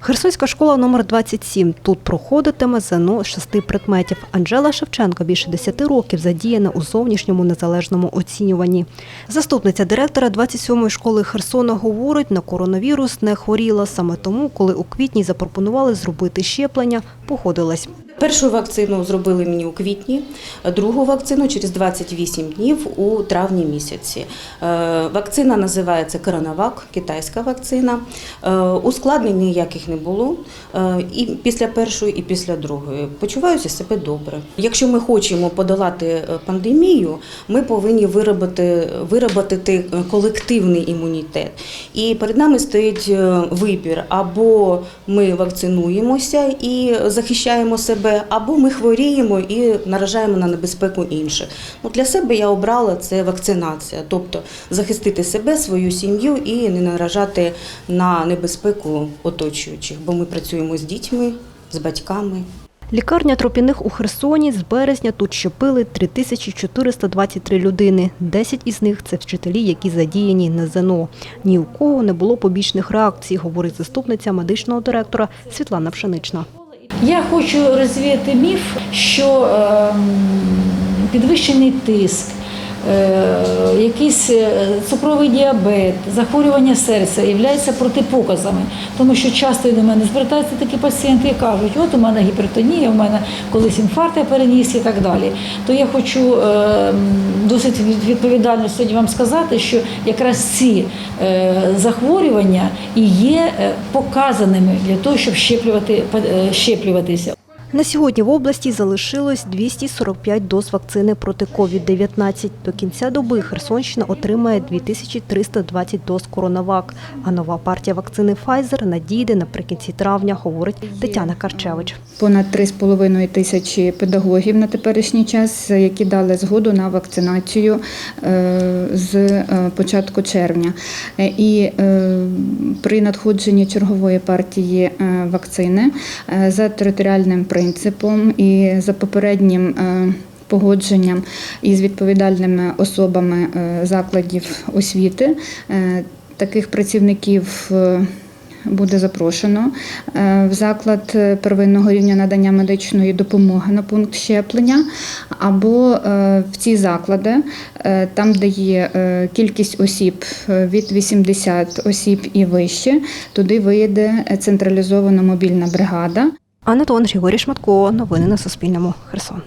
Херсонська школа номер 27. Тут проходитиме ЗНО з шести предметів. Анжела Шевченко більше 10 років задіяна у зовнішньому незалежному оцінюванні. Заступниця директора 27-ї школи Херсона говорить, на коронавірус не хворіла. Саме тому, коли у квітні запропонували зробити щеплення, погодилась. Першу вакцину зробили мені у квітні, другу вакцину через 28 днів у травні місяці. Е, Вакцина називається Коронавак, китайська вакцина. Е, Ускладнень ніяких не було е, і після першої, і після другої. Почуваюся себе добре. Якщо ми хочемо подолати пандемію, ми повинні виробити, виробити колективний імунітет. І перед нами стоїть вибір: або ми вакцинуємося і захищаємо себе, або ми хворіємо і наражаємо на небезпеку інших. Ну, для себе я обрала це вакцинація, тобто захистити себе, свою сім'ю і не наражати на небезпеку оточуючих, бо ми працюємо з дітьми, з батьками. Лікарня Тропіних у Херсоні з березня тут щепили 3423 людини. 10 із них – це вчителі, які задіяні на ЗНО. Ні у кого не було побічних реакцій, говорить заступниця медичного директора Світлана Пшенична. Я хочу розвіяти міф, що ем, підвищений тиск, якийсь е, цукровий діабет, захворювання серця являються протипоказами, тому що часто до мене звертаються такі пацієнти і кажуть, от у мене гіпертонія, у мене колись інфаркт я переніс і так далі. То я хочу ем, досить від- відповідально сьогодні вам сказати, що якраз ці е, захворювання і є е, показаними для того, щоб щеплювати, е, щеплюватися. На сьогодні в області залишилось 245 доз вакцини проти COVID-19. До кінця доби Херсонщина отримає 2320 доз коронавак, а нова партія вакцини Pfizer надійде наприкінці травня, говорить Тетяна Карчевич. понад 3,5 тисячі педагогів на теперішній час, які дали згоду на вакцинацію е, з е, початку червня. Е, І при надходженні чергової партії вакцини за територіальним принципом і за попереднім. е, Погодженням із відповідальними особами е, закладів освіти е, таких працівників буде запрошено в заклад первинного рівня надання медичної допомоги на пункт щеплення, або в ці заклади, там, де є кількість осіб від 80 осіб і вище, туди виїде централізована мобільна бригада. Анатон Григорій Шматко. Новини на Суспільному. Херсон.